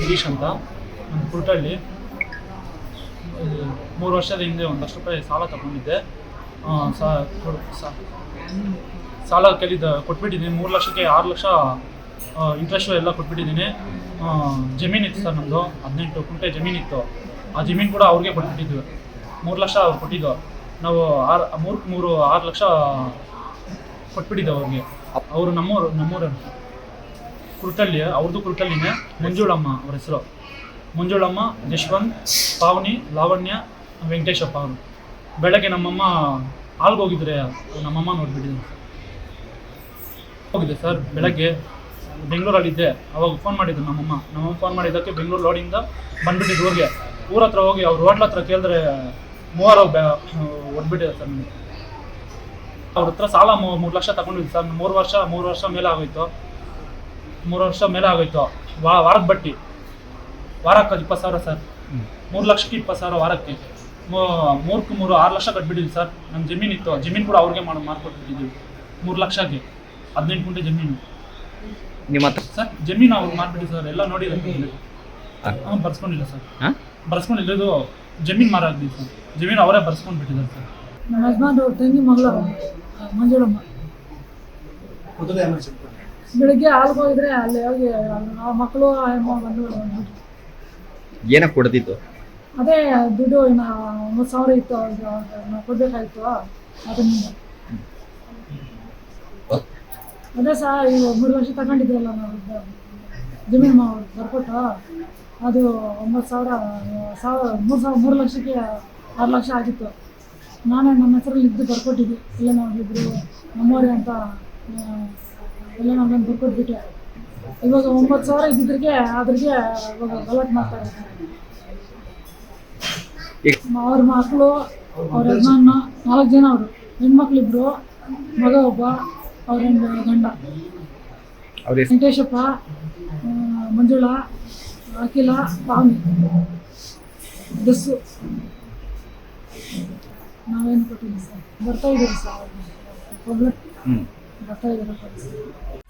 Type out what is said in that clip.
ಗಿರೀಶ್ ಅಂತ. ನಮ್ಮ ಕುರ್ಟಳ್ಳಿ. ಮೂರು ವರ್ಷದ ಹಿಂದೆ ಒಂದು ಲಕ್ಷ ರೂಪಾಯಿ ಸಾಲ ತಗೊಂಡಿದ್ದೆ. ಸಾಲ ಕೇಳಿದ್ದ, ಕೊಟ್ಬಿಟ್ಟಿದ್ದೀನಿ. ಮೂರು ಲಕ್ಷಕ್ಕೆ ಆರು ಲಕ್ಷ ಇಂಟ್ರೆಸ್ಟು ಎಲ್ಲ ಕೊಟ್ಬಿಟ್ಟಿದ್ದೀನಿ. ಜಮೀನಿತ್ತು ಸರ್ ನಮ್ಮದು ಹದಿನೆಂಟು ಕುಂಟೆ ಜಮೀನಿತ್ತು ಆ ಜಮೀನು ಕೂಡ ಅವ್ರಿಗೆ ಕೊಟ್ಬಿಟ್ಟಿದ್ವಿ. ಮೂರು ಲಕ್ಷ ಅವ್ರು ಕೊಟ್ಟಿದ್ದು. ನಾವು ಆರು ಮೂರು ಮೂರು ಆರು ಲಕ್ಷ ಕೊಟ್ಬಿಟ್ಟಿದ್ದೆ ಅವ್ರಿಗೆ. ಅವರು ನಮ್ಮೂರು ನಮ್ಮೂರು ಕುರ್ತಳ್ಳಿ ಅವ್ರದ್ದು ಕುರ್ತಳ್ಳಿನೇ ಮಂಜುಳಮ್ಮ ಅವ್ರ ಹೆಸರು. ಮಂಜುಳಮ್ಮ, ಯಶವಂತ್, ಪಾವನಿ, ಲಾವಣ್ಯ, ವೆಂಕಟೇಶಪ್ಪ ಅವರು. ಬೆಳಗ್ಗೆ ನಮ್ಮಮ್ಮ ಹಾಲ್ಗೆ ಹೋಗಿದ್ರೆ ನಮ್ಮಮ್ಮ ನೋಡ್ಬಿಟ್ಟಿದ್ರು. ಹೋಗಿದ್ದೆ ಸರ್, ಬೆಳಗ್ಗೆ ಬೆಂಗಳೂರಲ್ಲಿದ್ದೆ. ಅವಾಗ ಫೋನ್ ಮಾಡಿದ್ರು ನಮ್ಮಮ್ಮ. ನಮ್ಮಮ್ಮ ಫೋನ್ ಮಾಡಿದ್ದಕ್ಕೆ ಬೆಂಗಳೂರು ಲೋಡಿಂದ ಬಂದ್ಬಿಟ್ಟಿದ್ದು ಊರಿಗೆ ಊರ ಹತ್ರ ಹೋಗಿ ಅವ್ರ ಹೋಟ್ಲ ಹತ್ರ ಕೇಳಿದ್ರೆ ಮೂವರು ಬ್ಯಾ ಹೊಡ್ಬಿಟ್ಟಿದೆ ಸರ್ ನನಗೆ ಅವ್ರ ಹತ್ರ ಸಾಲ ಮೂರು ಲಕ್ಷ ತಗೊಂಡಿದ್ದು ಸರ್. ಮೂರು ವರ್ಷ ಮೂರು ವರ್ಷ ಮೇಲೆ ಆಗೋಯ್ತು. ಮೂರು ವರ್ಷ ಮೇಲೆ ಆಗೋಯ್ತು ವಾ ವಾರದ ಬಟ್ಟಿ. ವಾರಕ್ಕೆ ಇಪ್ಪತ್ತು ಸಾವಿರ ಸರ್. ಮೂರು ಲಕ್ಷಕ್ಕೆ ಇಪ್ಪತ್ತು ಸಾವಿರ ವಾರಕ್ಕೆ. ಮೂರಕ್ಕೆ ಮೂರು ಆರು ಲಕ್ಷ ಕಟ್ಬಿಟ್ಟಿದ್ವಿ ಸರ್. ನಮ್ಮ ಜಮೀನು ಇತ್ತು. ಜಮೀನು ಕೂಡ ಅವ್ರಿಗೆ ಮಾಡಿ ಮಾರ್ಕೊಟ್ಬಿಟ್ಟಿದ್ವಿ ಮೂರು ಲಕ್ಷಕ್ಕೆ. ಹದಿನೆಂಟು ಗುಂಟೆ ಜಮೀನು. ನಿಮ್ಮ ಹತ್ರ? ಸರ್ ಜಮೀನು ಅವ್ರಿಗೆ ಮಾರ್ಬಿಟ್ಟು ಸರ್. ಎಲ್ಲ ನೋಡಿದ್ರೆ ಹಾ. ಬರ್ಸ್ಕೊಂಡಿಲ್ಲ ಸರ್. ಹಾಂ? ಬರ್ಸ್ಕೊಂಡಿಲ್ಲ. ಇದು ಜಮೀನು ಮಾರಾಗ್ತೀವಿ ಸರ್. ಜಮೀನು ಅವರೇ ಬರ್ಸ್ಕೊಂಡು ಬಿಟ್ಟಿದ್ದಾರೆ ಸರ್. ನಮ್ಮ ಹಸ್ಬೆಂಡ್ ಅವ್ರ ತಂಗಿ ಮಗಳ ಮಂಜುಳಮ್ಮ ಬೆಳಿಗ್ಗೆ ಹಾಲ್ಗೆ ಹೋಗಿದ್ರೆ ಅಲ್ಲಿ ಹೋಗಿ ಆ ಮಕ್ಕಳು ಆ ಅಮ್ಮ ಬಂದು. ಏನಕ್ಕೆ ಕೊಡ್ತಿತ್ತು? ಅದೇ ದುಡ್ಡು ಇನ್ನು ಒಂಬತ್ತು ಸಾವಿರ ಇತ್ತು ಅವ್ರಿಗೆ ಅವ್ರಿಗೆ ಕೊಡ್ಬೇಕಾಯ್ತು ಅದರಿಂದ. ಅದೇ ಸಹ ಈಗ ಮೂರು ವರ್ಷ ತಗೊಂಡಿದ್ರಲ್ಲ ನಾವು ಜಮೀನು ಮಾ ಬರ್ಕೊಟ್ಟು ಅದು ಒಂಬತ್ತು ಸಾವಿರ ಸಾವಿರ ಮೂರು ಸಾವಿರ ಮೂರು ಲಕ್ಷಕ್ಕೆ ಆರು ಲಕ್ಷ ಆಗಿತ್ತು. ನಾನೇ ನನ್ನ ಹೆಸರಲ್ಲಿ ಇದ್ದು ಬರ್ಕೊಟ್ಟಿದ್ದೆ. ಇಲ್ಲ ನಾವು ಇಬ್ಬರು ನಮ್ಮವರೇ ಅಂತ ಎಲ್ಲ ಬಂದು ಬರ್ಕೊಟ್ಬಿಟ್ಟೆ ಇವಾಗ ಒಂಬತ್ತು ಸಾವಿರ ಇದ್ದಿದ್ರಿಗೆ ಅದ್ರಿಗೆ ಇವಾಗ ಗಲಾಟೆ ಮಾಡ್ತಾ ಇದ್ದಾರೆ ಅವ್ರ ಮಕ್ಕಳು ಅವ್ರ ಯಜಮಾನ ನಾಲ್ಕು ಜನ ಅವರು. ಹೆಣ್ಮಕ್ಳಿಬ್ರು ಮಗ ಒಬ್ಬ ಅವ್ರ ಗಂಡ. ವೆಂಕಟೇಶಪ್ಪ ಮಂಜುಳಾ ಅಖಿಲ ಪಾವನಿ ಬಸ್ಸು. ನಾವೇನು ಕೊಟ್ಟಿದ್ದೀವಿ ಸರ್? ಬರ್ತಾ ಇದ್ದೀವಿ ಸರ್. バカにならない